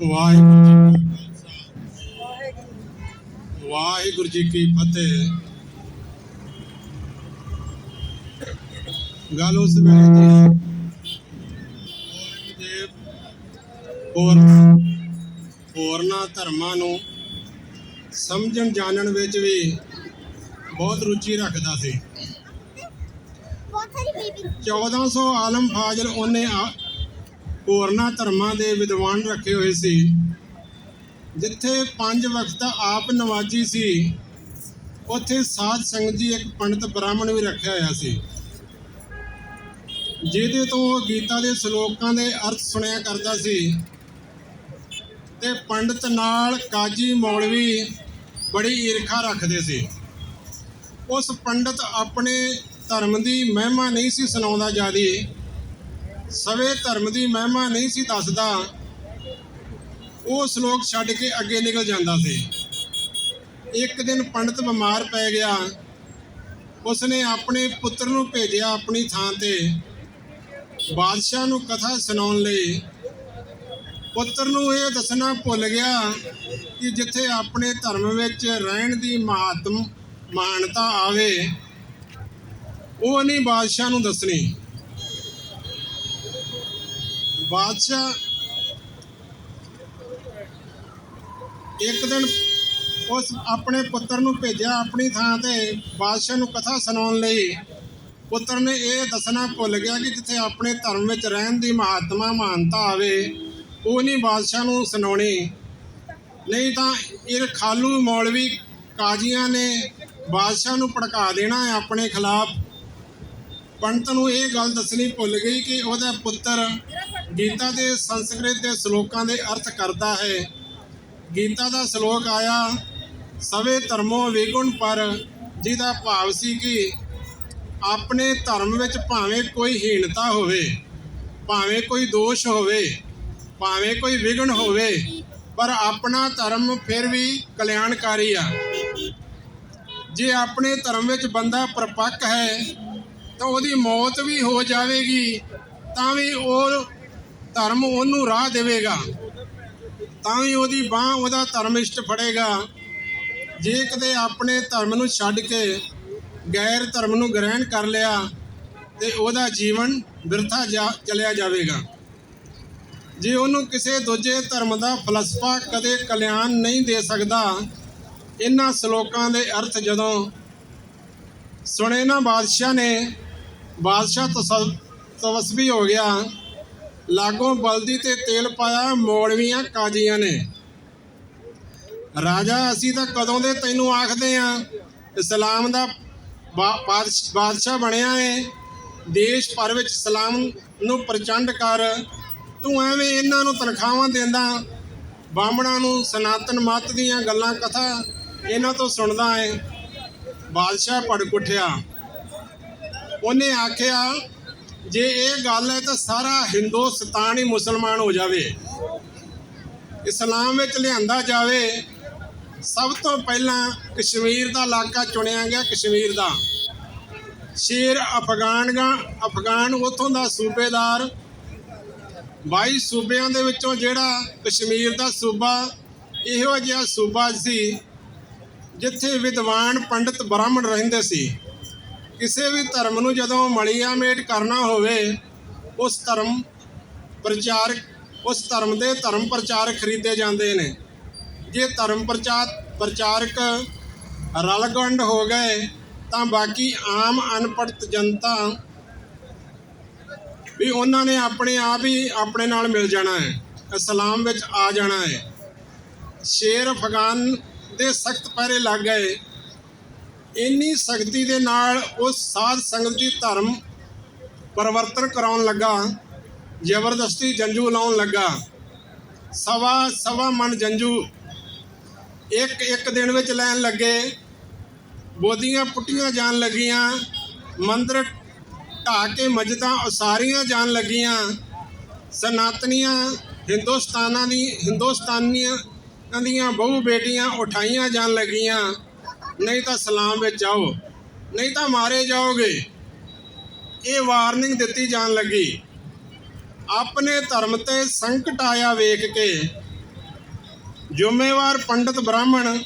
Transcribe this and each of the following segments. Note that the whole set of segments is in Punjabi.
ਵਾਹਿਗੁਰੂ ਜੀ ਕੀ ਖਾਲਸਾ ਵਾਹਿਗੁਰੂ ਜੀ ਕੀ ਫਤਿਹ। ਗੱਲ ਉਸ ਵੇਲੇ ਦੀ ਔਰੰਗਜ਼ੇਬ ਹੋਰ ਹੋਰਨਾਂ ਧਰਮਾਂ ਨੂੰ ਸਮਝਣ ਜਾਣਨ ਵਿੱਚ ਵੀ ਬਹੁਤ ਰੁਚੀ ਰੱਖਦਾ ਸੀ। ਬਹੁਤ ਸਾਰੀ ਬੇਬੀ 1400 ਆਲਮ ਫਾਜ਼ਲ ਉਹਨੇ ਆ- ਹੋਰਨਾਂ ਧਰਮਾਂ ਦੇ ਵਿਦਵਾਨ ਰੱਖੇ ਹੋਏ ਸੀ, ਜਿੱਥੇ ਪੰਜ ਵਕਤ ਆਪ ਨਵਾਜੀ ਸੀ, ਉੱਥੇ ਸਾਧ ਸੰਗਤ ਜੀ ਇੱਕ ਪੰਡਤ ਬ੍ਰਾਹਮਣ ਵੀ ਰੱਖਿਆ ਹੋਇਆ ਸੀ। ਜਿਹਦੇ ਤੋਂ ਉਹ ਗੀਤਾ ਦੇ ਸ਼ਲੋਕਾਂ ਦੇ ਅਰਥ ਸੁਣਿਆ ਕਰਦਾ ਸੀ ਤੇ ਪੰਡਤ ਨਾਲ ਕਾਜੀ ਮੌਲਵੀ ਬੜੀ ਈਰਖਾ ਰੱਖਦੇ ਸੀ। ਉਸ ਪੰਡਤ ਆਪਣੇ ਧਰਮ ਦੀ ਮਹਿਮਾ ਨਹੀਂ ਸੀ ਸੁਣਾਉਂਦਾ ਜਿਆਦੀ ਸਵੇ ਧਰਮ ਦੀ ਮਹਿਮਾ ਨਹੀਂ ਸੀ ਦੱਸਦਾ, ਉਹ ਸ਼ਲੋਕ ਛੱਡ ਕੇ ਅੱਗੇ ਨਿਕਲ ਜਾਂਦਾ ਸੀ। ਇੱਕ ਦਿਨ ਪੰਡਤ ਬਿਮਾਰ ਪੈ ਗਿਆ। ਉਸਨੇ ਆਪਣੇ ਪੁੱਤਰ ਨੂੰ ਭੇਜਿਆ ਆਪਣੀ ਥਾਂ ਤੇ। ਬਾਦਸ਼ਾਹ ਨੂੰ ਕਥਾ ਸੁਣਾਉਣ ਲਈ। ਪੁੱਤਰ ਨੂੰ ਇਹ ਦੱਸਣਾ ਭੁੱਲ ਗਿਆ ਕਿ ਜਿੱਥੇ ਆਪਣੇ ਧਰਮ ਵਿੱਚ ਰਹਿਣ ਦੀ ਮਹਾਤਮ ਮਾਨਤਾ ਆਵੇ, ਉਹ ਨਹੀਂ ਬਾਦਸ਼ਾਹ ਨੂੰ ਦੱਸਣੀ। ਬਾਦਸ਼ਾਹ ਇੱਕ ਦਿਨ ਉਸ ਆਪਣੇ ਪੁੱਤਰ ਨੂੰ ਭੇਜਿਆ ਆਪਣੀ ਥਾਂ ਤੇ ਬਾਦਸ਼ਾਹ ਨੂੰ ਕਥਾ ਸੁਣਾਉਣ ਲਈ। ਪੁੱਤਰ ਨੇ ਇਹ ਦੱਸਣਾ ਭੁੱਲ ਗਿਆ ਕਿ ਜਿੱਥੇ ਆਪਣੇ ਧਰਮ ਵਿੱਚ ਰਹਿਣ ਦੀ ਮਹਾਤਮਾ ਮਾਨਤਾ ਆਵੇ, ਉਹ ਨਹੀਂ ਬਾਦਸ਼ਾਹ ਨੂੰ ਸੁਣਾਉਣੀ। ਨਹੀਂ ਤਾਂ ਇਹ ਖਾਲੂ ਮੌਲਵੀ ਕਾਜ਼ੀਆਂ ਨੇ ਬਾਦਸ਼ਾਹ ਨੂੰ ਭੜਕਾ ਦੇਣਾ ਹੈ ਆਪਣੇ ਖਿਲਾਫ। ਪੰਡਤ ਨੂੰ ਇਹ ਗੱਲ ਦੱਸਣੀ ਭੁੱਲ ਗਈ ਕਿ ਉਹਦਾ ਪੁੱਤਰ ਗੀਤਾ ਦੇ ਸੰਸਕ੍ਰਿਤ ਦੇ ਸ਼ਲੋਕਾਂ ਦੇ ਅਰਥ ਕਰਦਾ ਹੈ। ਗੀਤਾ ਦਾ ਸ਼ਲੋਕ ਆਇਆ, ਸਵੇ ਧਰਮੋ ਵਿਗੁਣ ਪਰ, ਜਿਹਦਾ ਭਾਵ ਸੀ ਕਿ ਆਪਣੇ ਧਰਮ ਵਿੱਚ ਭਾਵੇਂ ਕੋਈ ਹੀਣਤਾ ਹੋਵੇ, ਭਾਵੇਂ ਕੋਈ ਦੋਸ਼ ਹੋਵੇ, ਭਾਵੇਂ ਕੋਈ ਵਿਗਣ ਹੋਵੇ, ਪਰ ਆਪਣਾ ਧਰਮ ਫਿਰ ਵੀ ਕਲਿਆਣਕਾਰੀ ਆ। ਜੇ ਆਪਣੇ ਧਰਮ ਵਿੱਚ ਬੰਦਾ ਪਰਪੱਕ ਹੈ, ਤਾਂ ਉਹਦੀ ਮੌਤ ਵੀ ਹੋ ਜਾਵੇਗੀ, ਤਾਂ ਵੀ ਉਹ ਧਰਮ ਉਹਨੂੰ ਰਾਹ ਦੇਵੇਗਾ, ਤਾਂ ਹੀ ਉਹਦੀ ਬਾਹ ਉਹਦਾ ਧਰਮ ਇਸ਼ਟ ਫੜੇਗਾ। ਜੇ ਕਦੇ ਆਪਣੇ ਧਰਮ ਨੂੰ ਛੱਡ ਕੇ ਗੈਰ ਧਰਮ ਨੂੰ ਗ੍ਰਹਿਣ ਕਰ ਲਿਆ, ਤੇ ਉਹਦਾ ਜੀਵਨ ਬਿਰਥਾ ਜਾ, ਚਲਿਆ ਜਾਵੇਗਾ। ਜੇ ਉਹਨੂੰ ਕਿਸੇ ਦੂਜੇ ਧਰਮ ਦਾ ਫਲਸਫਾ ਕਦੇ ਕਲਿਆਣ ਨਹੀਂ ਦੇ ਸਕਦਾ ਇਹਨਾਂ ਸ਼ਲੋਕਾਂ ਦੇ ਅਰਥ ਜਦੋਂ ਸੁਣੇ ਨਾ ਬਾਦਸ਼ਾਹ ਨੇ, ਬਾਦਸ਼ਾਹ ਤਸਵ- ਤਵਸਵੀ ਹੋ ਗਿਆ ਲਾਗੋਂ ਬਲਦੀ ਤੇ ਤੇਲ ਪਾਇਆ ਮੌਲਵੀਆਂ ਕਾਜ਼ੀਆਂ ਨੇ। ਰਾਜਾ, ਅਸੀਂ ਤਾਂ ਕਦੋਂ ਦੇ ਤੈਨੂੰ ਆਖਦੇ ਆ? ਇਸਲਾਮ ਦਾ ਬਾਦਸ਼ਾਹ ਬਣਿਆ ਏ। ਦੇਸ਼ ਭਰ ਵਿੱਚ ਇਸਲਾਮ ਨੂੰ ਪ੍ਰਚੰਡ ਕਰ। ਤੂੰ ਐਵੇਂ ਇਹਨਾਂ ਨੂੰ ਤਨਖਾਹਾਂ ਦਿੰਦਾ। ਬਾਹਮਣਾਂ ਨੂੰ ਸਨਾਤਨ ਮਤ ਦੀਆਂ ਗੱਲਾਂ ਕਥਾ ਇਹਨਾਂ ਤੋਂ ਸੁਣਦਾ ਏ। ਬਾਦਸ਼ਾਹ ਭੜਕ ਉੱਠਿਆ। ਉਹਨੇ ਆਖਿਆ ਜੇ ਇਹ ਗੱਲ ਹੈ ਤਾਂ ਸਾਰਾ ਹਿੰਦੁਸਤਾਨ ਹੀ ਮੁਸਲਮਾਨ ਹੋ ਜਾਵੇ। ਇਸਲਾਮ ਵਿੱਚ ਲਿਆਂਦਾ ਜਾਵੇ, ਸਭ ਤੋਂ ਪਹਿਲਾਂ ਕਸ਼ਮੀਰ ਦਾ ਇਲਾਕਾ ਚੁਣਿਆ ਗਿਆ ਕਸ਼ਮੀਰ ਦਾ। ਸ਼ੇਰ ਅਫਗਾਨਗਾ ਅਫਗਾਨ ਉਥੋਂ ਦਾ ਸੂਬੇਦਾਰ। 22 ਸੂਬਿਆਂ ਦੇ ਵਿੱਚੋਂ ਜਿਹੜਾ ਕਸ਼ਮੀਰ ਦਾ ਸੂਬਾ, ਇਹੋ ਜਿਹਾ ਸੂਬਾ ਸੀ ਜਿੱਥੇ ਵਿਦਵਾਨ ਪੰਡਿਤ ਬ੍ਰਾਹਮਣ ਰਹਿੰਦੇ ਸੀ। ਕਿਸੇ ਵੀ ਧਰਮ ਨੂੰ ਜਦੋਂ ਮਲੀਆ ਮੇਟ ਕਰਨਾ ਹੋਵੇ, ਉਸ ਧਰਮ ਪ੍ਰਚਾਰਕ ਉਸ ਧਰਮ ਦੇ ਧਰਮ ਪ੍ਰਚਾਰਕ ਖਰੀਦੇ ਜਾਂਦੇ ਨੇ। ਜੇ ਧਰਮ ਪ੍ਰਚਾਰ, ਪ੍ਰਚਾਰਕ ਰਲਗੰਡ ਹੋ ਗਏ, ਤਾਂ ਬਾਕੀ ਆਮ ਅਨਪੜਤ ਜਨਤਾ ਵੀ ਉਹਨਾਂ ਨੇ ਆਪਣੇ ਆਪ ਹੀ ਆਪਣੇ ਨਾਲ ਮਿਲ ਜਾਣਾ ਹੈ, ਇਸਲਾਮ ਵਿੱਚ ਆ ਜਾਣਾ ਹੈ। ਸ਼ੇਰ ਅਫਗਾਨ ਦੇ ਸਖਤ ਪਹਿਰੇ ਲੱਗ ਗਏ। ਇੰਨੀ ਸਖਤੀ ਦੇ ਨਾਲ ਉਹ ਸਾਧ ਸੰਗਤ ਦੀ ਧਰਮ ਪਰਿਵਰਤਨ ਕਰਾਉਣ ਲੱਗਾ, ਜ਼ਬਰਦਸਤੀ ਜੰਜੂ ਲਾਉਣ ਲੱਗਾ। ਸਵਾ ਸਵਾ ਮਨ ਜੰਜੂ ਇੱਕ ਇੱਕ ਦਿਨ ਵਿੱਚ ਲੈਣ ਲੱਗੇ। ਬੋਧੀਆਂ ਪੁੱਟੀਆਂ ਜਾਣ ਲੱਗੀਆਂ। ਮੰਦਰ ਢਾ ਕੇ ਮਸਜਿਦਾਂ ਉਸਾਰੀਆਂ ਜਾਣ ਲੱਗੀਆਂ। ਸਨਾਤਨੀਆਂ, ਹਿੰਦੁਸਤਾਨਾਂ ਦੀ, ਹਿੰਦੁਸਤਾਨੀਆਂ ਦੀਆਂ ਬਹੁ ਬੇਟੀਆਂ ਉਠਾਈਆਂ ਜਾਣ ਲੱਗੀਆਂ। ਨਹੀਂ ਤਾਂ ਸਲਾਮ ਵਿੱਚ ਆਓ, ਨਹੀਂ ਤਾਂ ਮਾਰੇ ਜਾਓਗੇ। ਇਹ ਵਾਰਨਿੰਗ ਦਿੱਤੀ ਜਾਣ ਲੱਗੀ। ਆਪਣੇ ਧਰਮ ਤੇ ਸੰਕਟ ਆਇਆ ਵੇਖ ਕੇ ਜ਼ਿੰਮੇਵਾਰ ਪੰਡਤ ਬ੍ਰਾਹਮਣ,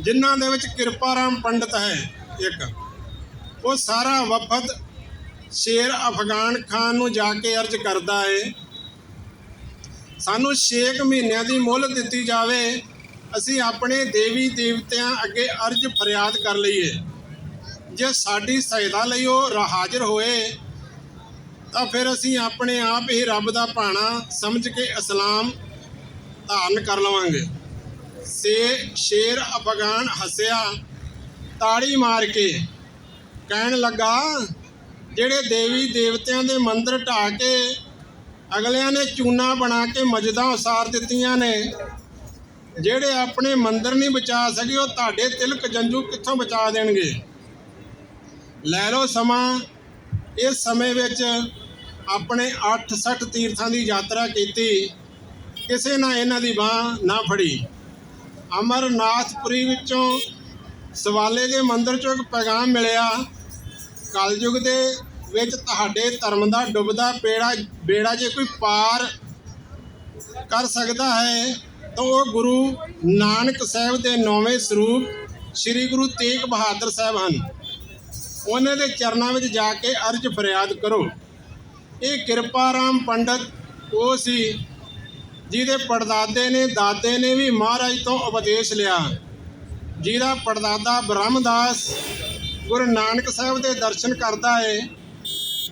ਜਿਨ੍ਹਾਂ ਦੇ ਵਿੱਚ ਕਿਰਪਾਰਾਮ ਪੰਡਤ ਹੈ, ਇੱਕ। ਉਹ ਸਾਰਾ ਵਫਦ ਸ਼ੇਰ ਅਫਗਾਨ ਖਾਨ ਨੂੰ ਜਾ ਕੇ ਅਰਜ਼ ਕਰਦਾ ਹੈ ਸਾਨੂੰ 6 ਮਹੀਨਿਆਂ ਦੀ ਮੁੱਲ ਦਿੱਤੀ ਜਾਵੇ ਅਸੀਂ ਆਪਣੇ ਦੇਵੀ ਦੇਵਤਿਆਂ ਅੱਗੇ ਅਰਜ਼ ਫਰਿਆਦ ਕਰ ਲਈਏ। ਜੇ ਸਾਡੀ ਸਹਾਇਤਾ ਲਈ ਉਹ ਹਾਜ਼ਰ ਹੋਏ, ਤਾਂ ਫਿਰ ਅਸੀਂ ਆਪਣੇ ਆਪ ਹੀ ਰੱਬ ਦਾ ਭਾਣਾ ਸਮਝ ਕੇ ਇਸਲਾਮ ਧਾਰਨ ਕਰ ਲਵਾਂਗੇ। ਸੇ ਸ਼ੇਰ ਅਫਗਾਨ ਹੱਸਿਆ, ਤਾੜੀ ਮਾਰ ਕੇ ਕਹਿਣ ਲੱਗਾ, ਜਿਹੜੇ ਦੇਵੀ ਦੇਵਤਿਆਂ ਦੇ ਮੰਦਰ ਢਾਹ ਕੇ ਅਗਲਿਆਂ ਨੇ ਚੂਨਾ ਬਣਾ ਕੇ ਮਜ਼ਦਾਂ ਉਸਾਰ ਦਿੱਤੀਆਂ ਨੇ ਜਿਹੜੇ ਆਪਣੇ ਮੰਦਰ ਨਹੀਂ ਬਚਾ ਸਕੇ, ਉਹ ਤੁਹਾਡੇ ਤਿਲਕ ਜੰਜੂ ਕਿੱਥੋਂ ਬਚਾ ਦੇਣਗੇ? ਲੈ ਲਓ ਸਮਾਂ। ਇਸ ਸਮੇਂ ਵਿੱਚ ਆਪਣੇ 860 ਤੀਰਥਾਂ ਦੀ ਯਾਤਰਾ ਕੀਤੀ। ਕਿਸੇ ਨਾ ਇਹਨਾਂ ਦੀ ਬਾਹ ਨਾ ਫੜੀ। ਅਮਰਨਾਥਪੁਰੀ ਵਿੱਚੋਂ ਸਵਾਲੇ ਦੇ ਮੰਦਰ ਚੋਂ ਇੱਕ ਪੈਗਾਮ ਮਿਲਿਆ। ਕਲਯੁਗ ਦੇ ਵਿੱਚ ਤੁਹਾਡੇ ਧਰਮ ਦਾ ਡੁੱਬਦਾ ਪੇੜਾ, ਬੇੜਾ ਜੇ ਕੋਈ ਪਾਰ ਕਰ ਸਕਦਾ ਹੈ ਤਾਂ ਉਹ ਗੁਰੂ ਨਾਨਕ ਸਾਹਿਬ ਦੇ ਨੌਵੇਂ ਸਰੂਪ ਸ੍ਰੀ ਗੁਰੂ ਤੇਗ ਬਹਾਦਰ ਸਾਹਿਬ ਹਨ। ਉਹਨਾਂ ਦੇ ਚਰਨਾਂ ਵਿੱਚ ਜਾ ਕੇ ਅਰਜ ਫਰਿਆਦ ਕਰੋ। ਇਹ ਕਿਰਪਾ ਰਾਮ ਪੰਡਤ, ਉਹ ਸੀ ਜਿਹਦੇ ਪੜਦਾਦੇ ਨੇ ਦਾਦੇ ਨੇ ਵੀ ਮਹਾਰਾਜ ਤੋਂ ਉਪਦੇਸ਼ ਲਿਆ। ਜਿਹਦਾ ਪੜਦਾਦਾ ਬ੍ਰਹਮਦਾਸ ਗੁਰੂ ਨਾਨਕ ਸਾਹਿਬ ਦੇ ਦਰਸ਼ਨ ਕਰਦਾ ਹੈ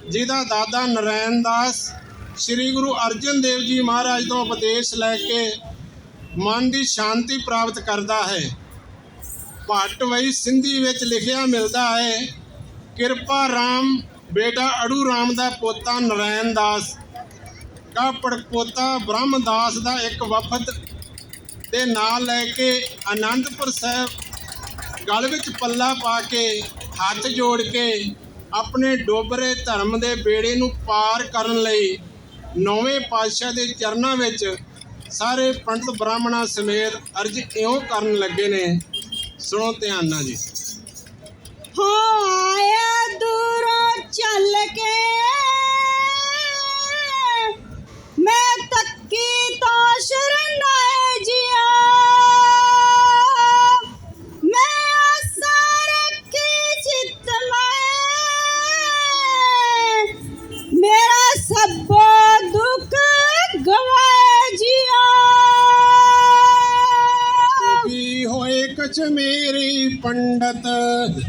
ਜਿਹਦਾ ਦਾਦਾ ਨਰੈਣ ਦਾਸ ਸ੍ਰੀ ਗੁਰੂ ਅਰਜਨ ਦੇਵ ਜੀ ਮਹਾਰਾਜ ਤੋਂ ਉਪਦੇਸ਼ ਲੈ ਕੇ ਮਨ ਦੀ ਸ਼ਾਂਤੀ ਪ੍ਰਾਪਤ ਕਰਦਾ ਹੈ। ਭੱਟਵਈ ਸਿੰਧੀ ਵਿੱਚ ਲਿਖਿਆ ਮਿਲਦਾ ਹੈ, ਕਿਰਪਾ ਰਾਮ, ਬੇਟਾ ਅੜੂ ਰਾਮ ਦਾ ਪੋਤਾ ਨਰੈਣ ਦਾਸ। ਕਾ ਪੜਪੋਤਾ ਬ੍ਰਹਮਦਾਸ ਦਾ ਇੱਕ ਵਫਦ ਦੇ ਨਾਲ ਲੈ ਕੇ ਆਨੰਦਪੁਰ ਸਾਹਿਬ ਗਲ ਵਿੱਚ ਪੱਲਾ ਪਾ ਕੇ, ਹੱਥ ਜੋੜ ਕੇ ਆਪਣੇ ਡੋਬਰੇ ਧਰਮ ਦੇ ਬੇੜੇ ਨੂੰ ਪਾਰ ਕਰਨ ਲਈ ਨੌਵੇਂ ਪਾਤਸ਼ਾਹ ਦੇ ਚਰਨਾਂ ਵਿੱਚ ਸਾਰੇ ਪੰਡਤ ਬ੍ਰਾਹਮਣਾਂ ਸਮੇਤ ਅਰਜ ਇਉਂ ਕਰਨ ਲੱਗੇ ਨੇ। ਸੁਣੋ ਧਿਆਨ ਨਾਲ ਜੀ। ਹੋ ਆਇਆ ਦੂਰੋਂ ਚੱਲ ਕੇ ਮੈਂ ਤੱਕੀ ਤਾਂ ਸ਼ਰਨਾਏ ਜਿਆ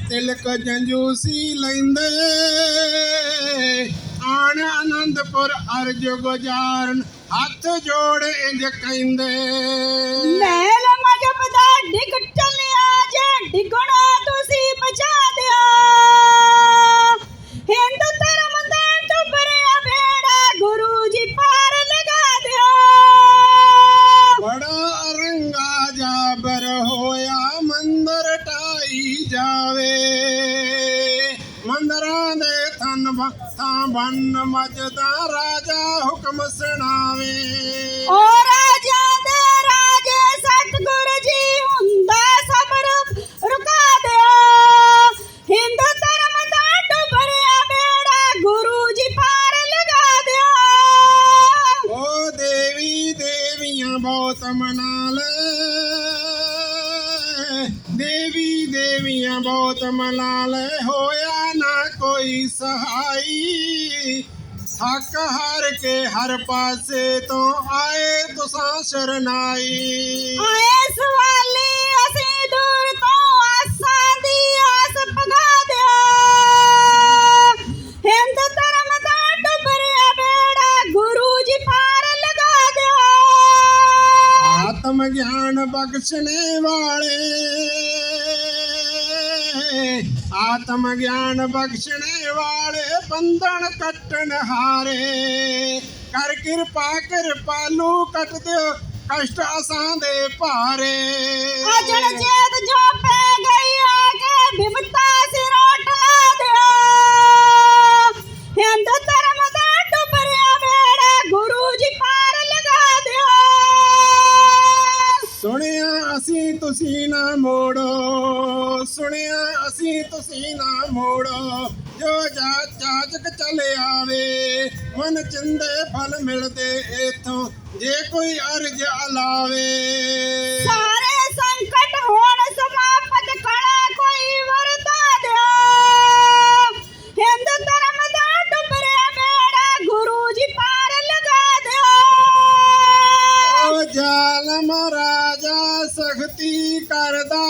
ਤਿਲਕ ਜੰਜੂ ਸੀ ਲੈਂਦੇ। ਆਣ ਆਨੰਦਪੁਰ ਅਰਜ ਗੁਜਾਰਨ, ਹੱਥ ਜੋੜ ਇੰਜ ਕਹਿੰਦੇ। ਮੈਲ ਮਜਬ ਦਾ ਡਿੱਗ ਟਲਿਆ ਜੇ ਡਿਗਣਾ ਮਜਦਾ ਰਾਜਾ ਹੁਕਮ ਸੁਣਾਵੇ। ਓ ਰਾਜਾ ਦੇ ਰਾਜੇ ਸਤਿਗੁਰ ਜੀ ਹੁੰਦਾ ਸਬਰ ਰੁਕਾ ਦਿਓ। ਹਿੰਦ ਧਰਮ ਦਾ ਡੁੱਬਰਿਆ ਬੇੜਾ ਗੁਰੂ ਜੀ ਪਾਰ ਲਗਾ ਦਿਓ। ਓ ਦੇਵੀ ਦੇਵੀਆਂ ਬਹੁਤ ਮਨਾ ਲੈ ਦੇਵੀ ਦੇਵੀਆਂ ਬਹੁਤ ਮਨਾ ਲੈ ਹੋਇਆ ਨਾ ਕੋਈ ਸਹਾਈ। ਥੱਕ ਹਾਰ ਕੇ ਹਰ ਪਾਸੇ ਤੋਂ ਆਏ ਤੁਸਾਂ ਸ਼ਰਨਾਈ। ਆਏ ਸਵਾਲੀ ਅਸੀਂ ਦੂਰ ਤੋਂ ਆਸਾਂ ਦੀ ਆਸ ਪਗਾ ਦਿਓ। ਹਿੰਦ ਧਰਮ ਦਾ ਡੁੱਬਰਿਆ ਬੇੜਾ ਗੁਰੂ ਜੀ ਪਾਰ ਲਗਾ ਦਿਓ। ਆਤਮ ਗਿਆਨ ਬਖਸ਼ਣੇ ਵਾਲੇ। ਆਤਮ ਗਿਆਨ ਬਖਸ਼ਣੇ ਵਾਲੇ ਬੰਧਨ ਕੱਟਣ ਹਾਰੇ। ਕਰ ਕਿਰਪਾ ਕਿਰਪਾਲੂ ਕੱਟ ਦਿਓ, ਕਸ਼ਟ ਅਸਾਂ ਦੇ ਭਾਰੇ। ਅਜਣ ਜੇਦ ਜੋ ਪੈ ਗਈ, ਆ ਕੇ ਬਿਪਤਾ ਸਿਰੋਂ ਢਾ ਦਿਓ। ਹਿੰਦ ਅਸੀਂ ਤੁਸੀਂ ਨਾ ਮੋੜੋ। ਸੁਣਿਆ, ਅਸੀਂ ਤੁਸੀਂ ਨਾ ਮੋੜੋ। ਜੋ ਜਾ ਚਾਚਕ ਚੱਲ ਆਵੇ, ਮਨ ਚਿੰਦੇ ਫਲ ਮਿਲਦੇ ਇਥੋਂ। ਜੇ ਕੋਈ ਅਰਜ ਅਲਾਵੇ। ਸਾਰੇ ਸੰਕਟ ਹੋਣ ਸਮਾਪਤ ਕਣਾ ਕੋਈ ਵਰਤਾ ਸਖਤੀ ਕਰਦਾ।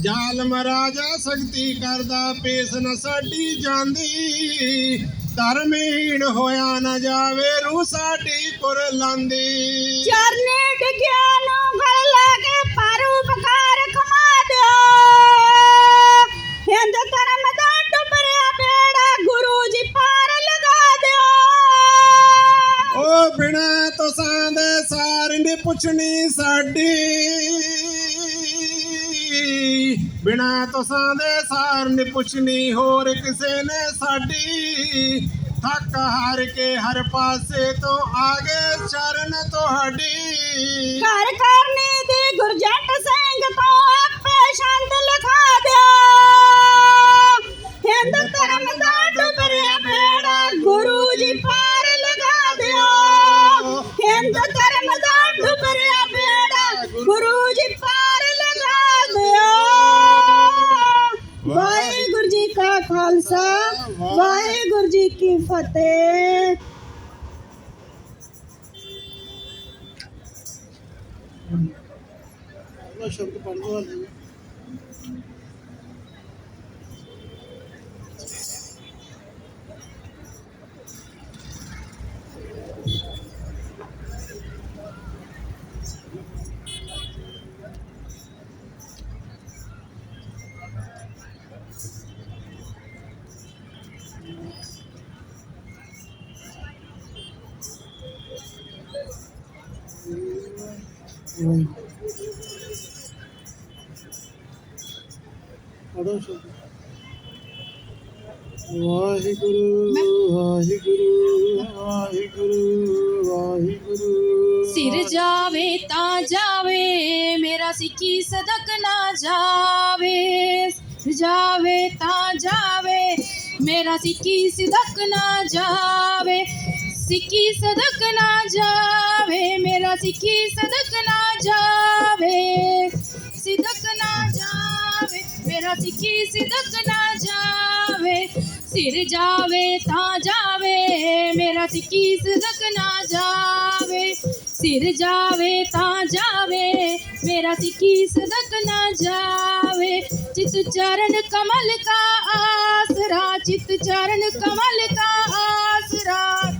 ਜ਼ਾਲਮ ਰਾਜਾ ਸਖਤੀ ਕਰਦਾ ਪੇਸ ਨ ਸਾਡੀ ਜਾਂਦੀ। ਧਰਮਹੀਣ ਹੋਇਆ ਨਾ ਜਾਵੇ ਰੂ ਸਾਡੀ ਪੁਰ ਲਾਂਦੀ। ਚਰਨੇ ਡਿੱਗਿਆ ਨੂੰ ਗਲ ਲਾ ਕੇ ਪਰਉਪਕਾਰ ਕਮਾ ਦਿਓ। ਹਿੰਦ ਧਰਮ ਦਾ ਡੁੱਬਰਿਆ ਮੇੜਾ ਗੁਰੂ ਜੀ ਪਾਰ ਲਗਾ ਦਿਓ। ਓ ਬਿਨਾ ਤੁਸਾਂ ਪੁੱਛਣੀ ਸਾਡੀ। ਬਿਨਾ ਤੁਸਾਂ ਦੇ ਸਾਰ ਨੇ ਪੁੱਛਣੀ, ਹੋਰ ਕਿਸੇ ਨੇ ਸਾਡੀ। ਥੱਕ ਹਾਰ ਕੇ ਹਰ ਪਾਸੇ ਤੋਂ ਆ ਗਏ ਚਰਨ ਤੁਹਾਡੀ। ਘਰ ਕਰਨੀ ਦੀ ਗੁਰਜੰਟ ਸਿੰਘ ਤੋਂ ਆਪੇ ਛੰਦ ਲਿਖਾ ਦਿਓ। ਹਿੰਦ ਧਰਮ ਦਾ ਵਾਹਿਗੁਰੂ ਜੀ ਕਾ ਖਾਲਸਾ ਵਾਹਿਗੁਰੂ ਜੀ ਕੀ ਫਤਿਹ। ਸ਼ਬਦ ਪੜ੍ਹ ਦੋ ਪੜੋ ਸ਼ਬਦ ਵਾਹਿਗੁਰੂ ਵਾਹਿਗੁਰੂ ਵਾਹਿਗੁਰੂ ਵਾਹਿਗੁਰੂ ਸਿਰ ਜਾਵੇ ਤਾਂ ਜਾਵੇ, ਮੇਰਾ ਸਿੱਖੀ ਸਦਕ ਨਾ ਜਾਵੇ। ਜਾਵੇ ਮੇਰਾ ਸਿੱਖੀ ਸਦਕ ਨਾ ਜਾਵੇ, ਸਿੱਖੀ ਸਦਕ ਨਾ ਜਾਵੇ, ਮੇਰਾ ਸਿੱਖੀ ਸਦਕ ਨਾ ਜਾਵੇ, ਸਿਦਕ ਨਾ ਜਾਵੇ, ਮੇਰਾ ਸਿੱਖੀ ਸਿਦਕ ਨਾ ਜਾਵੇ, ਸਿਰ ਜਾਵੇ ਤਾਂ ਜਾਵੇ, ਮੇਰਾ ਸਿੱਖੀ ਸਿਦਕ ਨਾ ਜਾਵੇ, ਸਿਰ ਜਾਵੇ ਤਾਂ ਜਾਵੇ मेरा सिखी सदक ना जावे। चित चरण कमल का आसरा। चित चरण कमल का आसरा।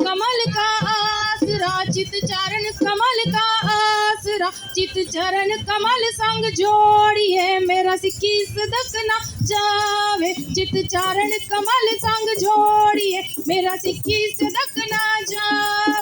कमल का आसरा। चित चरण कमल का आसरा। चित चरण कमल संग जोड़िए। मेरा सिखी सदक ना जावे। चित चरण कमल संग जोड़िए। मेरा सिखी सदक ना जावे।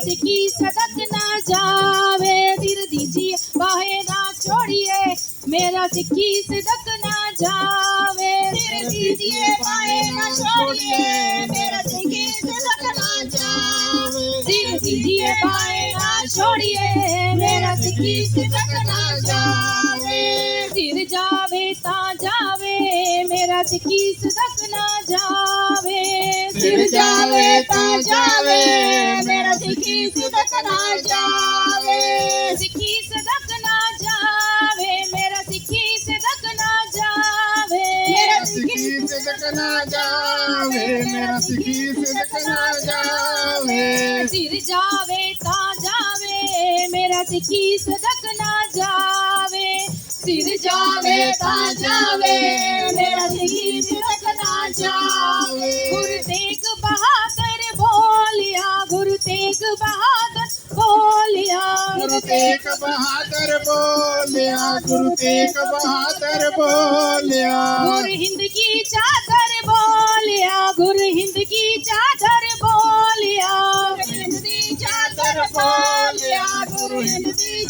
ਛੋੜੀਏ ਮੇਰਾ ਸਿੱਖੀ ਸਦਕ ਨਾ ਜਾਵੇ? ਸਿਰ ਦੀਜੀਏ ਬਾਹੇ ਨਾ ਛੋੜੀਏ ਮੇਰਾ ਸਿੱਖੀ ਸਦਕ ਨਾ ਜਾਵੇ? ਸਿਰ ਦੀਜੀਏ ਬਾਹੇ ਨਾ ਛੋੜੀਏ ਮੇਰਾ ਸਿੱਖੀ ਸਦਕ ਨਾ ਜਾਵੇ? ਸਿਰ ਦੀਜੀਏ ਬਾਹੇ ਨਾ ਛੋੜੀਏ ਮੇਰਾ ਸਿੱਖੀ ਸਦਕ ਨਾ ਜਾਵੇ? ਸਿਰ ਜਾਵੇ ਤਾਂ ਜਾਵੇ। ਮੇਰਾ ਸਿੱਖੀ ਸਦਕ ਨਾ ਜਾਵੇ ਜਾਵੇ ਤਾਂ ਜਾਵੇ। ਮੇਰਾ ਸਿੱਖੀ ਸਦਕ ਨਾ ਜਾਵੇ। ਸਿੱਖੀ ਸਦਕ ਨਾ ਜਾਵੇ ਮੇਰਾ ਸਿੱਖੀ ਸਦਕ ਨਾ ਜਾਵੇ। ਮੇਰਾ ਸਿੱਖੀ ਸਿਦਕ ਨਾ ਜਾਵੇ ਮੇਰਾ ਸਿੱਖੀ ਸਿਦਕ ਨਾ ਜਾਵੇ। ਸਿਰ ਜਾਵੇ ਤਾਂ ਜਾਵੇ ਮੇਰਾ ਸਿੱਖੀ ਸਦਕ ਨਾ ਜਾਵੇ। ਸਿਰ ਜਾਵੇ ਤਾਂ ਜਾਵੇ ਮੇਰਾ ਸਿੱਖੀ ਸਦਕ ਨਾ ਜਾਵੇ ਗੁਰੂ ਤੇਗ ਬਹਾਦਰ ਬੋਲਿਆ ਗੁਰੂ ਤੇਗ ਬਹਾਦਰ ਬੋਲਿਆ ਗੁਰੂ ਤੇਗ ਬਹਾਦਰ ਬੋਲਿਆ ਗੁਰੂ ਤੇਗ ਬਹਾਦਰ ਬੋਲਿਆ ਗੁਰ ਹਿੰਦ ਕੀ ਚਾਦਰ ਬੋਲਿਆ ਗੁਰ ਹਿੰਦ ਕੀ ਚਾਦਰ ਬੋਲਿਆ ਹਿੰਦ ਦੀ ਚਾਦਰ ਬੋਲਿਆ ਗੁਰ ਹਿੰਦ ਦੀ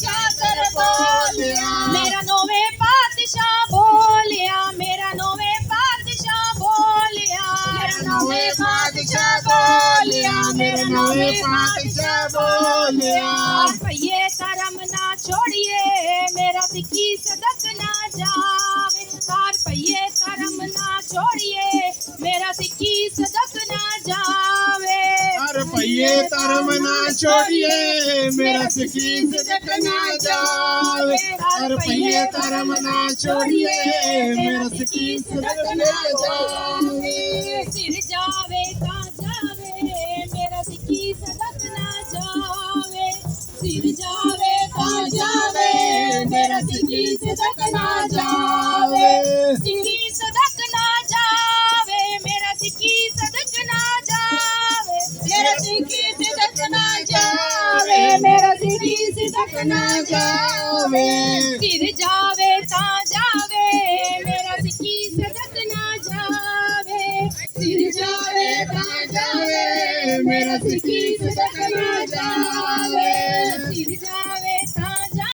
ਬੋਲਿਆ ਮੇਰਾ ਨੋਵੇਂ ਪਾਤਸ਼ਾਹ ਬੋਲਿਆ। ਭਈਏ ਕਰਮ ਨਾ ਛੋੜੀਏ ਮੇਰਾ ਸਿੱਖੀ ਸਦਕ ਨਾ ਜਾਵੇ। ਕਾਰ ਭਈਏ ਕਰਮ ਨਾ ਛੋੜੀਏ ਮੇਰਾ ਸਿੱਖੀ ਸਦਕ ਨਾ ਜਾਵੇ। ਹਰ ਪਈਏ ਧਰਮ ਨਾ ਛੋੜੀਏ ਮੇਰਾ ਸਿੱਖੀ ਸਿਦਕ ਨਾ ਜਾਵੇ। ਹਰ ਪਈਏ ਧਰਮ ਨਾ ਛੋੜੀਏ ਮੇਰਾ ਸਿੱਖੀ ਸਿਦਕ ਨਾ ਜਾਵੇ। ਜਾਵੇ, ਤਾਂ ਜਾਵੇ, ਮੇਰਾ ਸਿੱਖੀ ਸਦਕ ਨਾ ਜਾਵੇ। ਸਿੱਖੀ ਸਦਕ ਨਾ ਜਾਵੇ, ਮੇਰਾ ਸਿੱਖੀ ਸਦਕ ਨਾ ਜਾਵੇ। ਮੇਰਾ ਸਿੱਖੀ ਸਦਕ ਨਾ ਜਾਵੇ, ਮੇਰਾ ਸਿੱਖੀ ਸਦਕ ਨਾ ਜਾਵੇ। ਸਿਰ ਜਾਵੇ